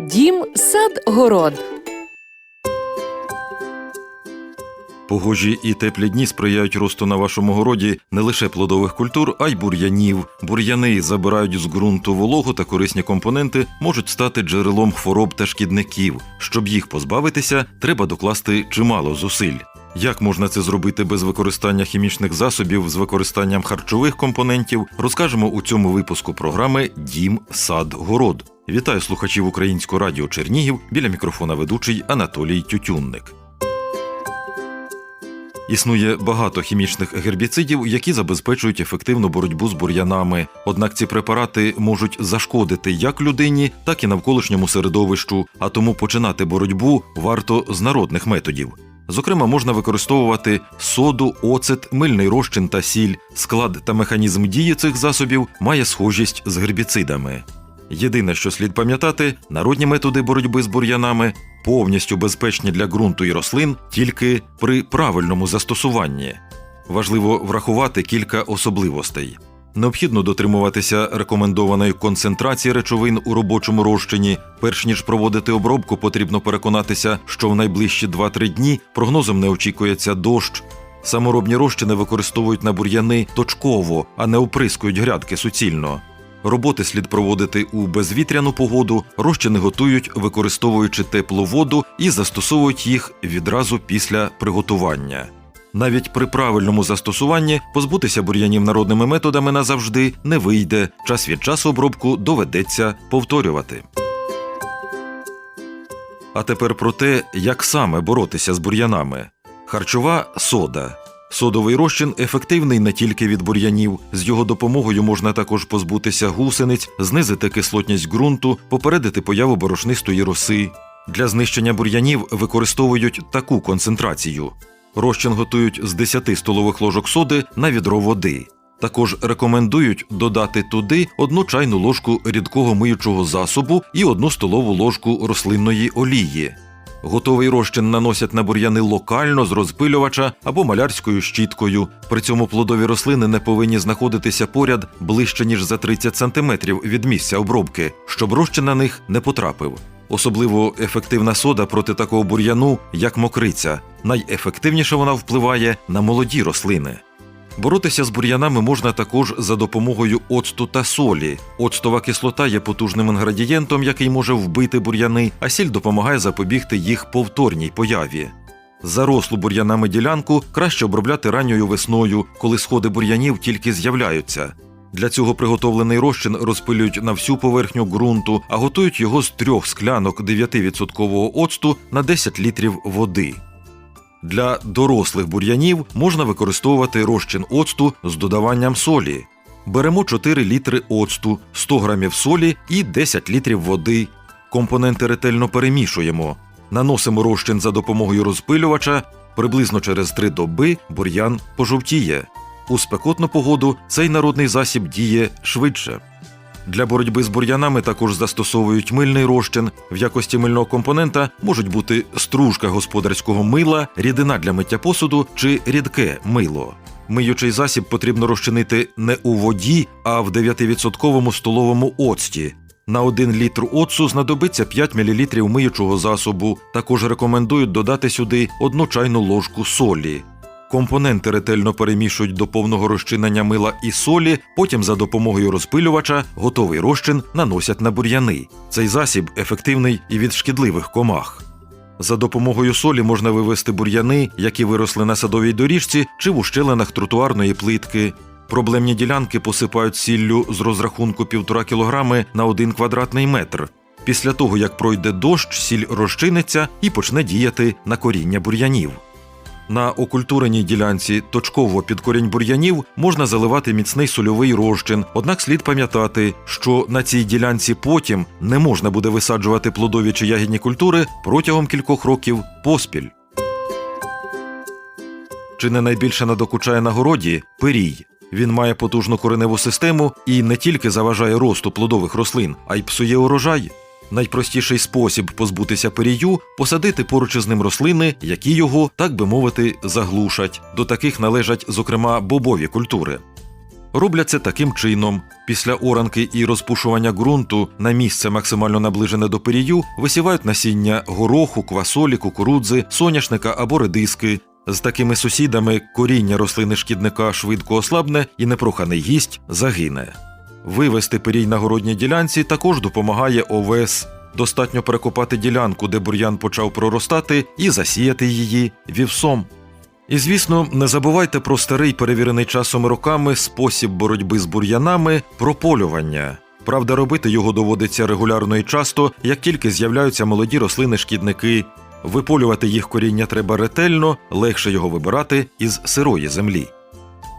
Дім, сад, город. Погожі і теплі дні сприяють росту на вашому городі не лише плодових культур, а й бур'янів. Бур'яни забирають з ґрунту вологу та корисні компоненти можуть стати джерелом хвороб та шкідників. Щоб їх позбавитися, треба докласти чимало зусиль. Як можна це зробити без використання хімічних засобів з використанням харчових компонентів, розкажемо у цьому випуску програми Дім, сад, город. Вітаю слухачів українського радіо Чернігів біля мікрофона ведучий Анатолій Тютюнник. Існує багато хімічних гербіцидів, які забезпечують ефективну боротьбу з бур'янами. Однак ці препарати можуть зашкодити як людині, так і навколишньому середовищу, а тому починати боротьбу варто з народних методів. Зокрема, можна використовувати соду, оцет, мильний розчин та сіль. Склад та механізм дії цих засобів має схожість з гербіцидами. Єдине, що слід пам'ятати, народні методи боротьби з бур'янами повністю безпечні для ґрунту і рослин тільки при правильному застосуванні. Важливо врахувати кілька особливостей. Необхідно дотримуватися рекомендованої концентрації речовин у робочому розчині. Перш ніж проводити обробку, потрібно переконатися, що в найближчі 2-3 дні прогнозом не очікується дощ. Саморобні розчини використовують на бур'яни точково, а не оприскують грядки суцільно. Роботи слід проводити у безвітряну погоду, розчини готують, використовуючи теплу воду і застосовують їх відразу після приготування. Навіть при правильному застосуванні позбутися бур'янів народними методами назавжди не вийде. Час від часу обробку доведеться повторювати. А тепер про те, як саме боротися з бур'янами. Харчова сода. Содовий розчин ефективний не тільки від бур'янів. З його допомогою можна також позбутися гусениць, знизити кислотність ґрунту, попередити появу борошнистої роси. Для знищення бур'янів використовують таку концентрацію. Розчин готують з 10 столових ложок соди на відро води. Також рекомендують додати туди одну чайну ложку рідкого миючого засобу і одну столову ложку рослинної олії. Готовий розчин наносять на бур'яни локально з розпилювача або малярською щіткою. При цьому плодові рослини не повинні знаходитися поряд ближче ніж за 30 см від місця обробки, щоб розчин на них не потрапив. Особливо ефективна сода проти такого бур'яну, як мокриця. Найефективніше вона впливає на молоді рослини. Боротися з бур'янами можна також за допомогою оцту та солі. Оцтова кислота є потужним інгредієнтом, який може вбити бур'яни, а сіль допомагає запобігти їх повторній появі. Зарослу бур'янами ділянку краще обробляти ранньою весною, коли сходи бур'янів тільки з'являються. Для цього приготовлений розчин розпилюють на всю поверхню ґрунту, а готують його з трьох склянок 9% оцту на 10 літрів води. Для дорослих бур'янів можна використовувати розчин оцту з додаванням солі. Беремо 4 літри оцту, 100 грамів солі і 10 літрів води. Компоненти ретельно перемішуємо. Наносимо розчин за допомогою розпилювача. Приблизно через 3 доби бур'ян пожовтіє. У спекотну погоду цей народний засіб діє швидше. Для боротьби з бур'янами також застосовують мильний розчин. В якості мильного компонента можуть бути стружка господарського мила, рідина для миття посуду чи рідке мило. Миючий засіб потрібно розчинити не у воді, а в 9% столовому оцті. На 1 літр оцту знадобиться 5 мл миючого засобу. Також рекомендують додати сюди одну чайну ложку солі. Компоненти ретельно перемішують до повного розчинення мила і солі, потім за допомогою розпилювача готовий розчин наносять на бур'яни. Цей засіб ефективний і від шкідливих комах. За допомогою солі можна вивести бур'яни, які виросли на садовій доріжці чи в ущелинах тротуарної плитки. Проблемні ділянки посипають сіллю з розрахунку 1,5 кг на 1 квадратний метр. Після того, як пройде дощ, сіль розчиниться і почне діяти на коріння бур'янів. На окультуреній ділянці точково під корінь бур'янів можна заливати міцний сольовий розчин, однак слід пам'ятати, що на цій ділянці потім не можна буде висаджувати плодові чи ягідні культури протягом кількох років поспіль. Чи не найбільше надокучає на городі пирій. Він має потужну кореневу систему і не тільки заважає росту плодових рослин, а й псує урожай. Найпростіший спосіб позбутися перію посадити поруч із ним рослини, які його, так би мовити, заглушать. До таких належать, зокрема, бобові культури. роблять це таким чином: після оранки і розпушування ґрунту на місце максимально наближене до перію висівають насіння гороху, квасолі, кукурудзи, соняшника або редиски. З такими сусідами коріння рослини шкідника швидко ослабне і непроханий гість загине. Вивести пирій на городній ділянці також допомагає овес. Достатньо перекопати ділянку, де бур'ян почав проростати, і засіяти її вівсом. І звісно, не забувайте про старий перевірений часом роками спосіб боротьби з бур'янами прополювання. Правда, робити його доводиться регулярно і часто, як тільки з'являються молоді рослини-шкідники. Виполювати їх коріння треба ретельно, легше його вибирати із сирої землі.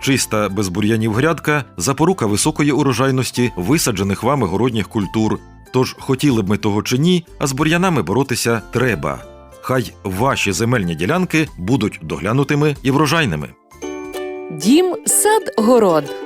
Чиста без бур'янів грядка запорука високої урожайності висаджених вами городніх культур. Тож хотіли б ми того чи ні, а з бур'янами боротися треба. Хай ваші земельні ділянки будуть доглянутими і врожайними. Дім сад город.